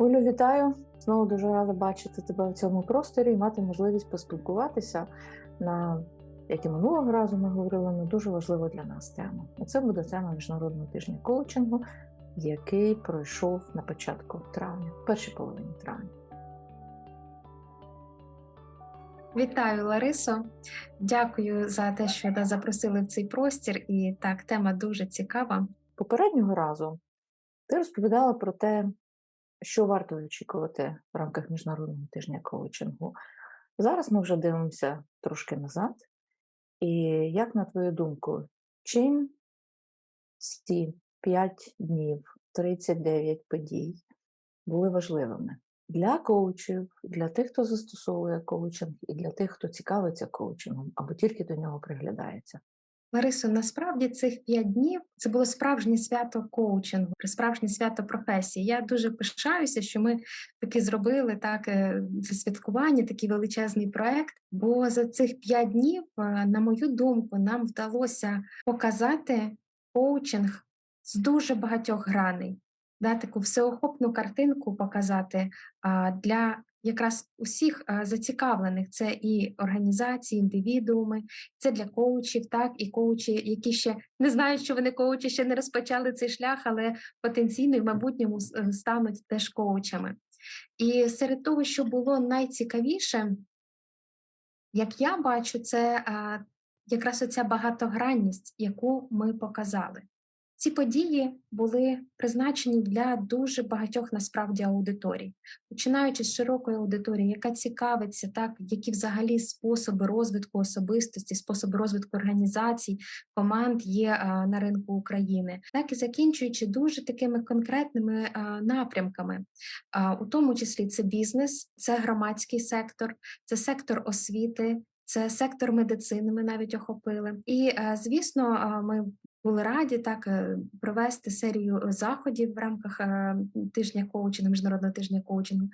Олю, вітаю! Знову дуже рада бачити тебе в цьому просторі і мати можливість поспілкуватися на, як і минулого разу ми говорили, на дуже важливу для нас тему. І це буде тема міжнародного тижня коучингу, який пройшов на початку травня, в першій половині травня. Вітаю, Ларисо. Дякую за те, що нас запросили в цей простір. І так, тема дуже цікава. Попереднього разу ти розповідала про те, що варто очікувати в рамках міжнародного тижня коучингу. Зараз ми вже дивимося трошки назад. І як на твою думку, чим ці 5 днів, 39 подій були важливими для коучів, для тих, хто застосовує коучинг, і для тих, хто цікавиться коучингом або тільки до нього приглядається? Ларисо, насправді цих п'ять днів це було справжнє свято коучингу, справжнє свято професії. Я дуже пишаюся, що ми таки зробили так е, це святкування, такий величезний проект. Бо за цих п'ять днів, е, на мою думку, нам вдалося показати коучинг з дуже багатьох граней, да, таку всеохопну картинку показати для якраз усіх зацікавлених. Це і організації, індивідууми, це для коучів, так і коучі, які ще не знають, що вони коучі, ще не розпочали цей шлях, але потенційно і в майбутньому е, стануть теж коучами. І серед того, що було найцікавіше, як я бачу, це а, якраз оця багатогранність, яку ми показали. Ці події були призначені для дуже багатьох насправді аудиторій, починаючи з широкої аудиторії, яка цікавиться, так які взагалі способи розвитку особистості, способи розвитку організацій, команд є а, на ринку України, так і закінчуючи дуже такими конкретними а, напрямками, а, у тому числі це бізнес, це громадський сектор, це сектор освіти. Це сектор медицини, ми навіть охопили, і звісно, ми були раді так е, провести серію заходів в рамках е, тижня коучингу, міжнародного тижня коучингу,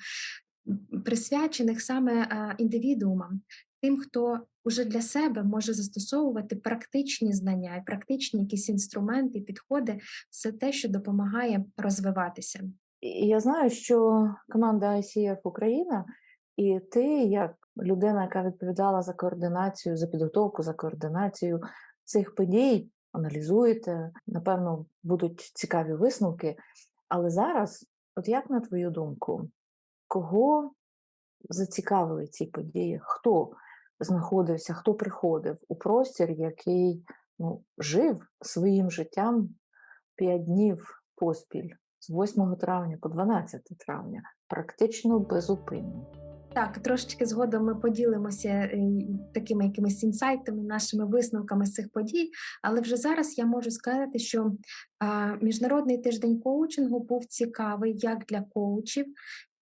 присвячених саме е, індивідуумам, тим, хто уже для себе може застосовувати практичні знання і практичні якісь інструменти, підходи, все те, що допомагає розвиватися. Я знаю, що команда ICF Україна, і ти, як людина, яка відповідала за координацію, за підготовку, за координацію цих подій, аналізуєте, напевно, будуть цікаві висновки. Але зараз, от як на твою думку, кого зацікавили ці події? Хто знаходився, хто приходив у простір, який ну, жив своїм життям п'ять днів поспіль з 8 травня по 12 травня, практично безупинно? Так, трошечки згодом ми поділимося е, такими якимись інсайтами, нашими висновками з цих подій. Але вже зараз я можу сказати, що міжнародний тиждень коучингу був цікавий як для коучів,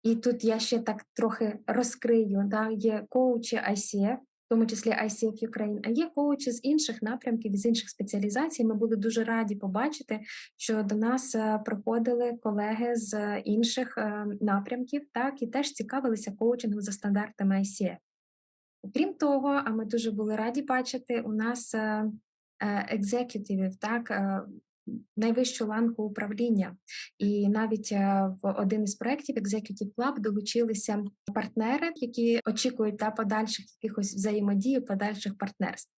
і тут я ще так трохи розкрию. Да, Є коучі ICF, тому числі ICF Ukraine, а є коучі з інших напрямків, з інших спеціалізацій. Ми були дуже раді побачити, що до нас е, приходили колеги з інших е, напрямків, так і теж цікавилися коучингом за стандартами ICF. Крім того, а ми дуже були раді бачити у нас е, екзекютивів, так найвищу ланку управління. І навіть е, в один із проєктів Executive Club долучилися партнери, які очікують та подальших якихось взаємодій, подальших партнерств.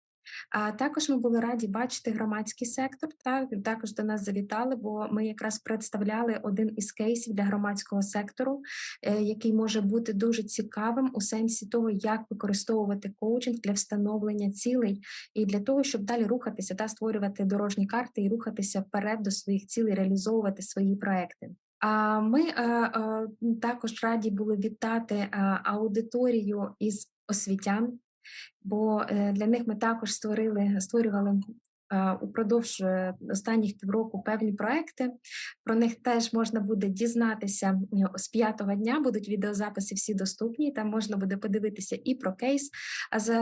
А також ми були раді бачити громадський сектор. Так також до нас завітали, бо ми якраз представляли один із кейсів для громадського сектору, е, який може бути дуже цікавим у сенсі того, як використовувати коучинг для встановлення цілей і для того, щоб далі рухатися та створювати дорожні карти і рухатися вперед до своїх цілей, реалізовувати свої проекти. А ми е, е, також раді були вітати аудиторію із освітян, бо е, для них ми також створили створювали упродовж е, останніх півроку певні проекти. Про них теж можна буде дізнатися з п'ятого дня. Будуть відеозаписи всі доступні. Там можна буде подивитися і про кейс з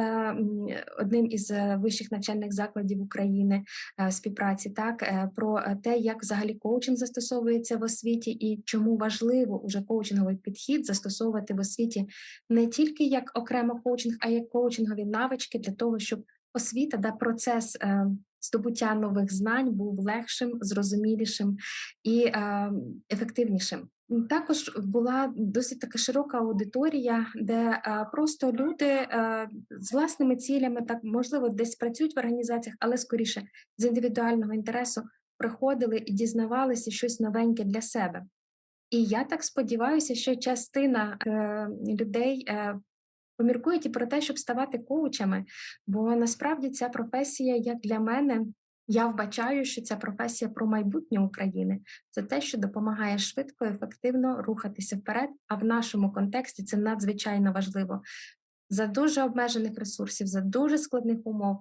одним із е, вищих навчальних закладів України співпраці, так про те, як взагалі коучинг застосовується в освіті, і чому важливо уже коучинговий підхід застосовувати в освіті не тільки як окремо коучинг, а як коучингові навички для того, щоб освіта да процес е, здобуття нових знань був легшим, зрозумілішим і е, ефективнішим. Також була досить така широка аудиторія, де е, просто люди е, з власними цілями, так можливо, десь працюють в організаціях, але скоріше з індивідуального інтересу приходили і дізнавалися щось новеньке для себе. І я так сподіваюся, що частина е, людей поміркують і про те, щоб ставати коучами, бо насправді ця професія, як для мене, я вбачаю, що ця професія про майбутнє України. Це те, що допомагає швидко, і ефективно рухатися вперед. А в нашому контексті це надзвичайно важливо. За дуже обмежених ресурсів, за дуже складних умов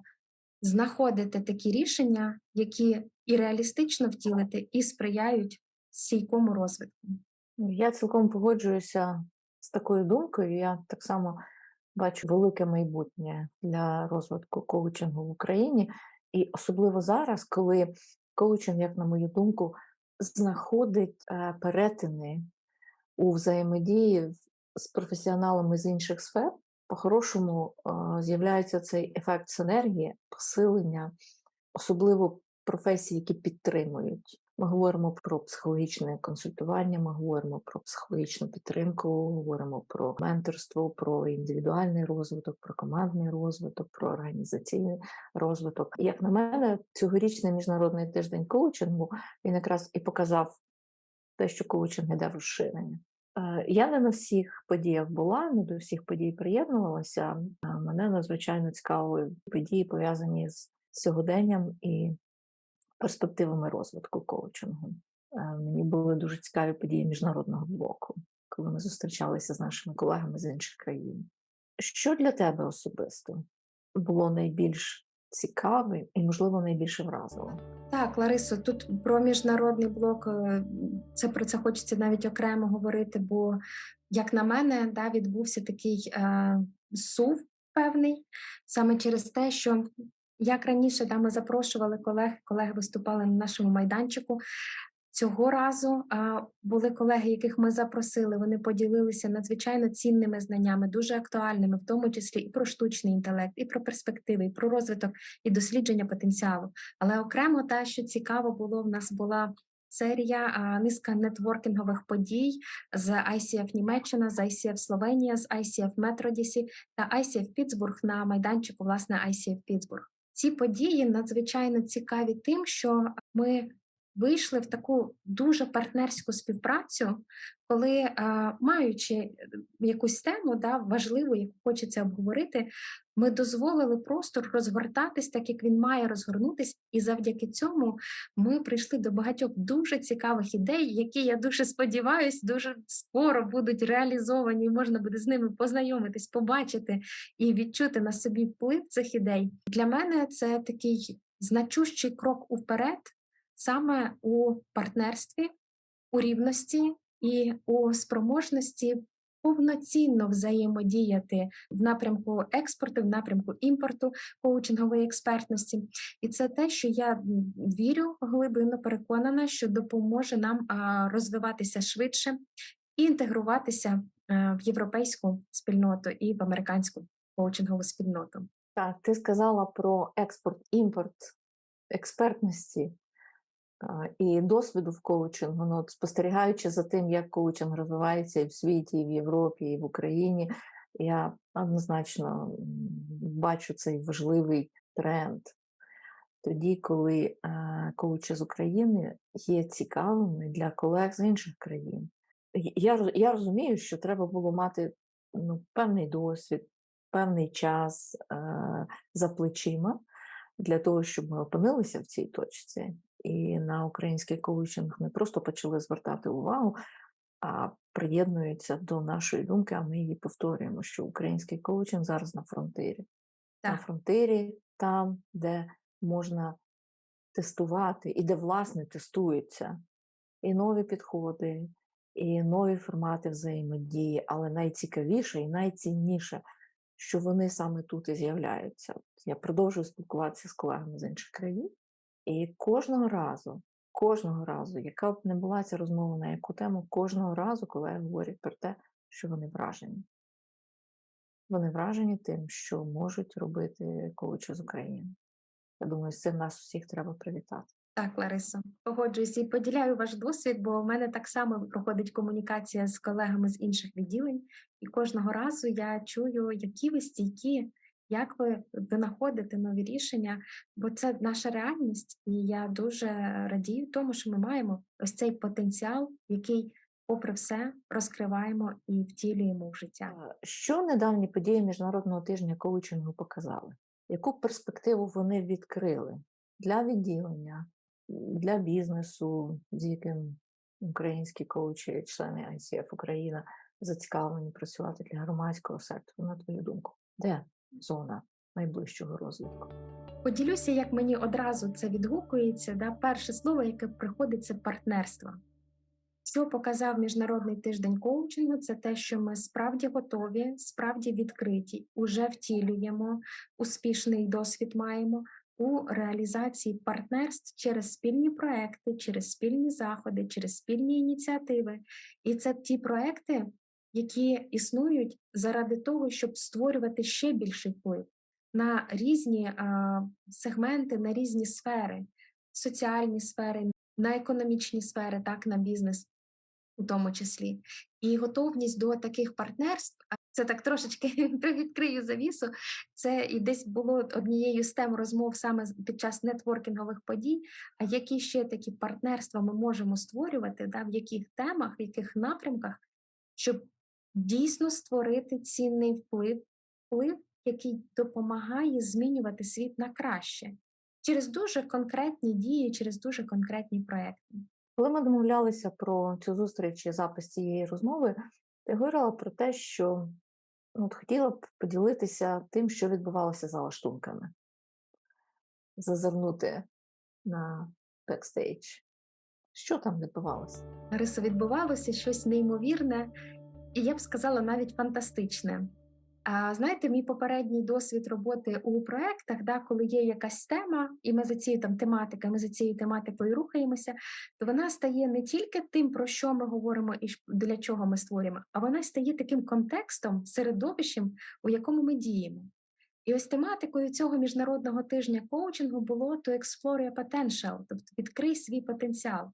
знаходити такі рішення, які і реалістично втілити, і сприяють стійкому розвитку. Я цілком погоджуюся з такою думкою. Я так само бачу велике майбутнє для розвитку коучингу в Україні, і особливо зараз, коли коучинг, як на мою думку, знаходить е, перетини у взаємодії з професіоналами з інших сфер, по-хорошому е, з'являється цей ефект синергії, посилення, особливо професій, які підтримують. Ми говоримо про психологічне консультування, ми говоримо про психологічну підтримку, говоримо про менторство, про індивідуальний розвиток, про командний розвиток, про організаційний розвиток. Як на мене, цьогорічний міжнародний тиждень коучингу він якраз і показав те, що коучинг іде в розширення. Е, Я не на всіх подіях була, не до всіх подій приєднувалася. Е, Мене надзвичайно цікавили події, пов'язані з сьогоденням і перспективами розвитку коучингу. Е, Мені були дуже цікаві події міжнародного блоку, коли ми зустрічалися з нашими колегами з інших країн. Що для тебе особисто було найбільш цікаве і, можливо, найбільше вразило? Так, Ларисо, тут про міжнародний блок е, це про це хочеться навіть окремо говорити, бо, як на мене, да, відбувся такий е, сув певний саме через те, що як раніше да, ми запрошували колег, колеги виступали на нашому майданчику. Цього разу а, були колеги, яких ми запросили. Вони поділилися надзвичайно цінними знаннями, дуже актуальними, в тому числі і про штучний інтелект, і про перспективи, і про розвиток, і дослідження потенціалу. Але окремо те, що цікаво було, в нас була серія а, низка нетворкінгових подій з ICF Німеччина, з ICF Словенія, з ICF Метродісі та ICF Пітсбург на майданчику, власне, ICF Пітсбург. Ці події надзвичайно цікаві тим, що ми вийшли в таку дуже партнерську співпрацю, коли, е, маючи якусь тему да, важливу, яку хочеться обговорити, ми дозволили простор розгортатись так, як він має розгорнутись, і завдяки цьому ми прийшли до багатьох дуже цікавих ідей, які я дуже сподіваюся, дуже скоро будуть реалізовані, і можна буде з ними познайомитись, побачити і відчути на собі вплив цих ідей. Для мене це такий значущий крок уперед, саме у партнерстві, у рівності і у спроможності повноцінно взаємодіяти в напрямку експорту, в напрямку імпорту коучингової експертності. І це те, що я вірю глибинно переконана, що допоможе нам розвиватися швидше і інтегруватися е, в європейську спільноту і в американську коучингову спільноту. Так, ти сказала про експорт, імпорт експертності і досвіду в коучингу. Ну, спостерігаючи за тим, як коучинг розвивається і в світі, і в Європі, і в Україні, я однозначно бачу цей важливий тренд. Тоді, коли коучі з України є цікавими для колег з інших країн. Я, я розумію, що треба було мати ну, певний досвід, певний час е, за плечима для того, щоб ми опинилися в цій точці. І на український коучинг не просто почали звертати увагу, а приєднуються до нашої думки, а ми її повторюємо, що український коучинг зараз на фронтирі. На фронтирі, там, де можна тестувати, і де, власне, тестуються і нові підходи, і нові формати взаємодії, але найцікавіше і найцінніше, що вони саме тут і з'являються. Я продовжую спілкуватися з колегами з інших країн, і кожного разу, кожного разу, яка б не була ця розмова на яку тему, кожного разу колеги говорять про те, що вони вражені. Вони вражені тим, що можуть робити коучі з України. Я думаю, з цим нас всіх треба привітати. Так, Ларисо, погоджуюся і поділяю ваш досвід, бо в мене так само проходить комунікація з колегами з інших відділень, і кожного разу я чую, які ви стійкі, як ви винаходите нові рішення, бо це наша реальність, і я дуже радію тому, що ми маємо ось цей потенціал, який, попри все, розкриваємо і втілюємо в життя. Що недавні події Міжнародного тижня коучингу показали? Яку перспективу вони відкрили для відділення, для бізнесу, з яким українські коучі, члени ICF Україна зацікавлені працювати для громадського сектору, на твою думку? Де зона найближчого розвитку? Поділюся, як мені одразу це відгукується. Да? Перше слово, яке приходить, це партнерство. Що показав Міжнародний тиждень коучингу, це те, що ми справді готові, справді відкриті, уже втілюємо, успішний досвід маємо у реалізації партнерств через спільні проекти, через спільні заходи, через спільні ініціативи. І це ті проекти, які існують заради того, щоб створювати ще більший вплив на різні а, сегменти, на різні сфери, соціальні сфери, на економічні сфери, так, на бізнес у тому числі. І готовність до таких партнерств, це так трошечки відкрию завісу. Це і десь було однією з тем розмов саме під час нетворкінгових подій. А які ще такі партнерства ми можемо створювати, да, в яких темах, в яких напрямках, щоб дійсно створити цінний вплив, вплив, який допомагає змінювати світ на краще через дуже конкретні дії, через дуже конкретні проекти. Коли ми домовлялися про цю зустріч і запис цієї розмови, ти говорила про те, що ну, от хотіла б поділитися тим, що відбувалося за лаштунками, зазирнути на бекстейдж. Що там відбувалося? Лариса, відбувалося щось неймовірне, і я б сказала навіть фантастичне. А знаєте, мій попередній досвід роботи у проєктах, да, коли є якась тема, і ми за цією там тематикою, ми за цією тематикою рухаємося, то вона стає не тільки тим, про що ми говоримо і для чого ми створюємо, а вона стає таким контекстом, середовищем, у якому ми діємо. І ось тематикою цього міжнародного тижня коучингу було to explore your potential, тобто відкрий свій потенціал.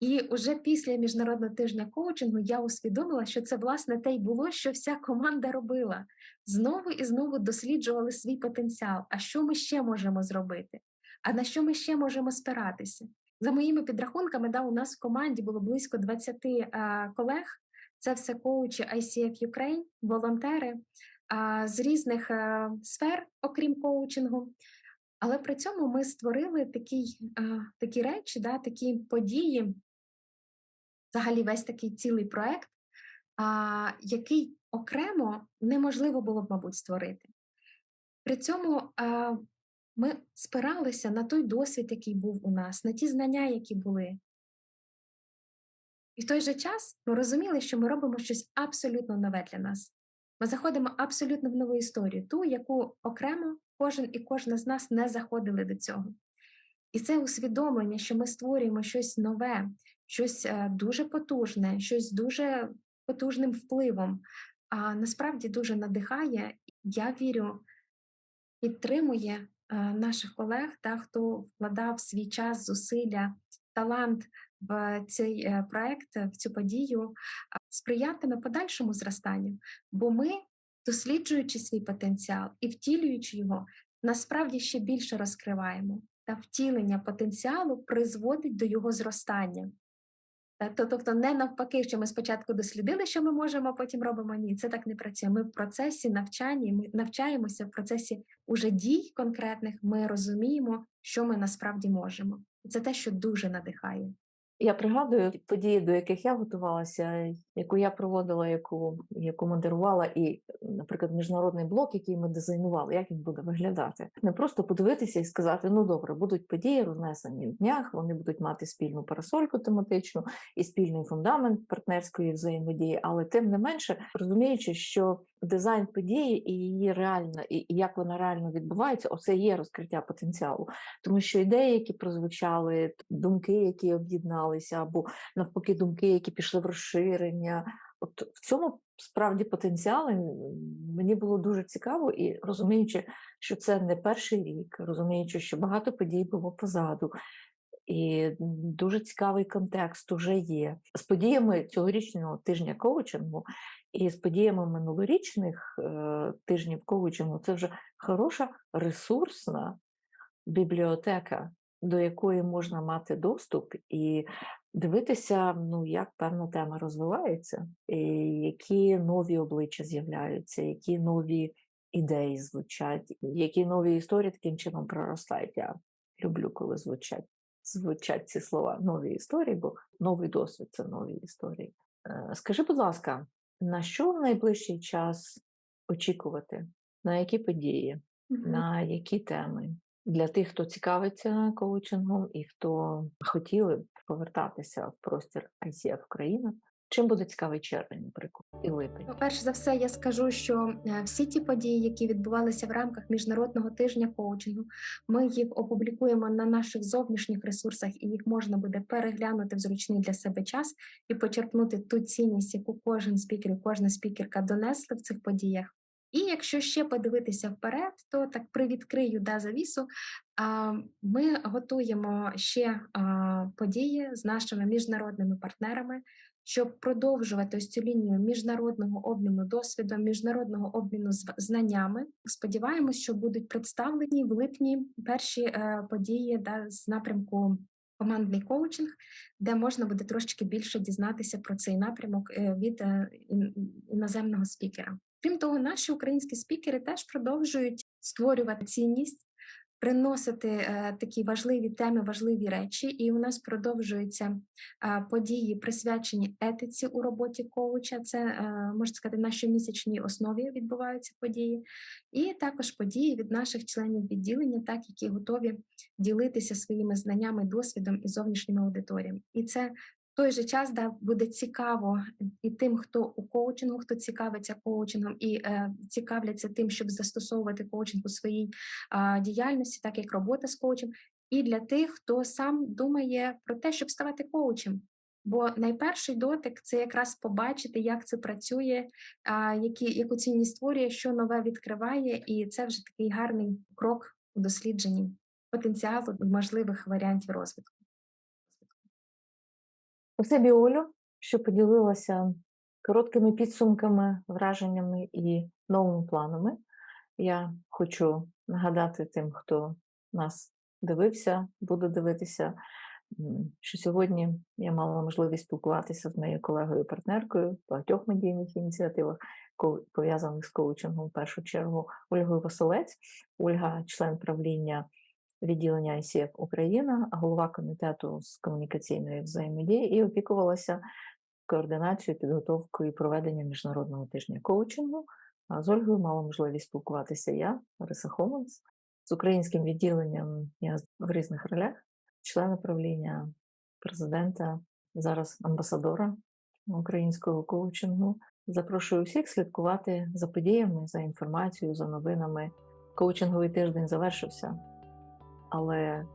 І уже після міжнародного тижня коучингу я усвідомила, що це власне те й було, що вся команда робила. Знову і знову досліджували свій потенціал. А що ми ще можемо зробити? А на що ми ще можемо спиратися? За моїми підрахунками, да, у нас в команді було близько 20 а, колег. Це все коучі ICF Ukraine, волонтери а, з різних а, сфер, окрім коучингу. Але при цьому ми створили такі, а, такі речі, да, такі події, взагалі весь такий цілий проект, а, який окремо неможливо було б, мабуть, створити. При цьому ми спиралися на той досвід, який був у нас, на ті знання, які були. І в той же час ми розуміли, що ми робимо щось абсолютно нове для нас. Ми заходимо абсолютно в нову історію, ту, яку окремо кожен і кожна з нас не заходили до цього. І це усвідомлення, що ми створюємо щось нове, щось е, дуже потужне, щось дуже потужним впливом, а насправді дуже надихає. Я вірю, підтримує е, наших колег, та хто вкладав свій час, зусилля, талант в цей е, проект, в цю подію, сприятиме подальшому зростанню. Бо ми, досліджуючи свій потенціал і втілюючи його, насправді ще більше розкриваємо. Та втілення потенціалу призводить до його зростання. Тобто, не навпаки, що ми спочатку дослідили, що ми можемо, а потім робимо. Ні, це так не працює. Ми в процесі навчання, ми навчаємося в процесі уже дій конкретних. Ми розуміємо, що ми насправді можемо. І Це те, що дуже надихає. Я пригадую події, до яких я готувалася, яку я проводила, яку, яку модерувала, і, наприклад, міжнародний блок, який ми дизайнували, як він буде виглядати. Не просто подивитися і сказати: ну добре, будуть події рознесені в днях, вони будуть мати спільну парасольку тематичну і спільний фундамент партнерської взаємодії, але тим не менше, розуміючи, що дизайн події і її реальна, і, як вона реально відбувається, оце є розкриття потенціалу. Тому що ідеї, які прозвучали, думки, які об'єдналися, або навпаки, думки, які пішли в розширення. От в цьому справді потенціали мені було дуже цікаво, і розуміючи, що це не перший рік, розуміючи, що багато подій було позаду. І дуже цікавий контекст уже є. З подіями цьогорічного тижня коучингу і з подіями минулорічних е, тижнів коучингу це вже хороша ресурсна бібліотека, до якої можна мати доступ і дивитися, ну, як певна тема розвивається, і які нові обличчя з'являються, які нові ідеї звучать, які нові історії таким чином проростають. Я люблю, коли звучать звучать ці слова нові історії, бо новий досвід це нові історії. Е, Скажи, будь ласка, на що в найближчий час очікувати? На які події, угу. на які теми? Для тих, хто цікавиться коучингом і хто хотіли б повертатися в простір ICF країна. чим буде цікавий червень, наприклад, і липень? Перш за все, я скажу, що е, всі ті події, які відбувалися в рамках міжнародного тижня коучингу, ми їх опублікуємо на наших зовнішніх ресурсах, і їх можна буде переглянути в зручний для себе час і почерпнути ту цінність, яку кожен спікер і кожна спікерка донесли в цих подіях. І якщо ще подивитися вперед, то так привідкрию да, завісу. Ми готуємо ще події з нашими міжнародними партнерами, щоб продовжувати ось цю лінію міжнародного обміну досвідом, міжнародного обміну знаннями. Сподіваємось, що будуть представлені в липні перші е, події да, з напрямку командний коучинг, де можна буде трошечки більше дізнатися про цей напрямок е, від е, іноземного спікера. Крім того, наші українські спікери теж продовжують створювати цінність, приносити е, такі важливі теми, важливі речі, і у нас продовжуються е, події, присвячені етиці у роботі коуча. Це е, можна сказати, на щомісячній основі відбуваються події, і також події від наших членів відділення, так які готові ділитися своїми знаннями, досвідом і зовнішніми аудиторіями. І це той же час да, буде цікаво і тим, хто у коучингу, хто цікавиться коучингом і е, цікавляться тим, щоб застосовувати коучинг у своїй а, діяльності, так як робота з коучем, і для тих, хто сам думає про те, щоб ставати коучем. Бо найперший дотик це якраз побачити, як це працює, а, які, яку цінність створює, що нове відкриває, і це вже такий гарний крок у дослідженні потенціалу можливих варіантів розвитку. Спасибі, Олю, що поділилася короткими підсумками, враженнями і новими планами. Я хочу нагадати тим, хто нас дивився, буде дивитися, що сьогодні я мала можливість спілкуватися з моєю колегою партнеркою в багатьох медійних ініціативах, пов'язаних з коучингом в першу чергу Ольгою Василець. Ольга, член правління відділення ICF Україна, голова комітету з комунікаційної взаємодії і опікувалася координацією, підготовкою і проведенням міжнародного тижня коучингу. А з Ольгою мала можливість спілкуватися я, Лариса Хоманс, з українським відділенням я в різних ролях, члена правління президента, зараз амбасадора українського коучингу. Запрошую всіх слідкувати за подіями, за інформацією, за новинами. Коучинговий тиждень завершився, але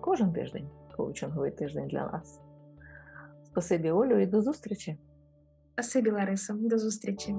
кожен тиждень коучинговий тиждень для нас. Спасибі, Олю, і до зустрічі! Спасибі, Ларисо, до зустрічі.